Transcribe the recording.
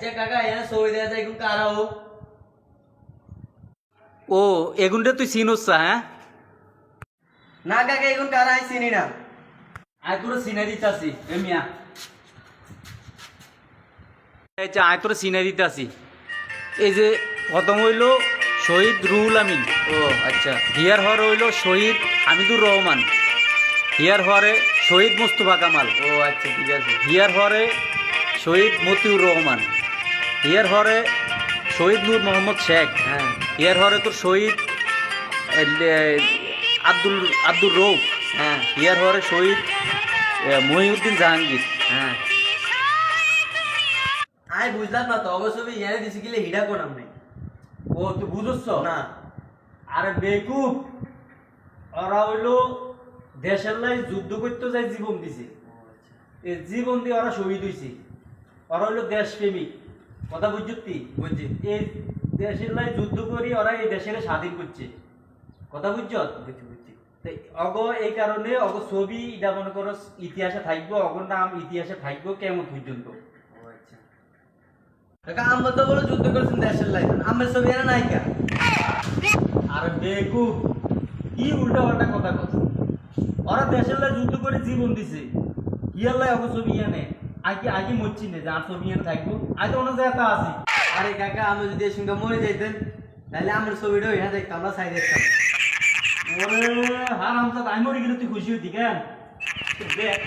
আচ্ছা কাকা এনে ছবি দেওয়া যায় এখন কারা ও? ও এগুনটা তুই চিনোস হ্যাঁ? না কাকা এখন কারা আমি চিনি না। আয় তোর সিনাই দিতাছি এ মিয়া। এই যে আয় তোর সিনাই দিতাছি এই যে প্রথম হইল শহীদ রুহুল আমিন। ও আচ্ছা। হিয়ার হওয়ার হইল শহীদ হামিদুর রহমান। হিয়ার হওয়ারে শহীদ মুস্তফা কামাল। ও আচ্ছা ঠিক আছে। হিয়ার হরে শহীদ মতিউর রহমান। হিয়ার হরে শহীদ নূর মোহাম্মদ শেখ। হ্যাঁ। হিয়ার হরে তোর শহীদ আব্দুল আব্দুল রৌফ হ্যাঁ। হিয়ার হরে শহীদ মহিউদ্দিন জাহাঙ্গীর। হ্যাঁ। আই বুঝলাম না তো অবশ্য ইয়ারে দিছি গেলে হিডা কোন আমি ও তুই বুঝছ না। আরে বেকুব ওরা হইল দেশের লাই যুদ্ধ করতে যাই জীবন দিছে। এই জীবন দিয়ে ওরা শহীদ হয়েছে ওরা হইল দেশপ্রেমিক। কথা বুঝছি? বুঝছি। এই দেশের লাই যুদ্ধ করি ওরা এই দেশের স্বাধীন করছে। কথা বুঝছ? বুঝছি বুঝছি। অগ এই কারণে অগ ছবি এটা মনে করো ইতিহাসে থাকব অগর নাম ইতিহাসে থাকব কেমন পর্যন্ত? আচ্ছা। কাকা আমরা তো বলো যুদ্ধ করছেন দেশের লাইন আমার ছবি এনে নাই কা? আর বেকুব কি উল্টা পাল্টা কথা কথা ওরা দেশের লাই যুদ্ধ করে জীবন দিছে। ইয়ার লাই অগ ছবি এনে আগে আগে মরছি না যে ছবি এনে থাকব। আজ অন্য অনেক জায়গা আছি। আরে কাকা আমি যদি এর সঙ্গে মরে যাইতেন তাহলে আমার ছবিটা ওইখানে দেখতাম আমরা সাই দেখতাম ওরে হারাম আমি মরে গেলে তুই খুশি হতি কেন? করে দেখ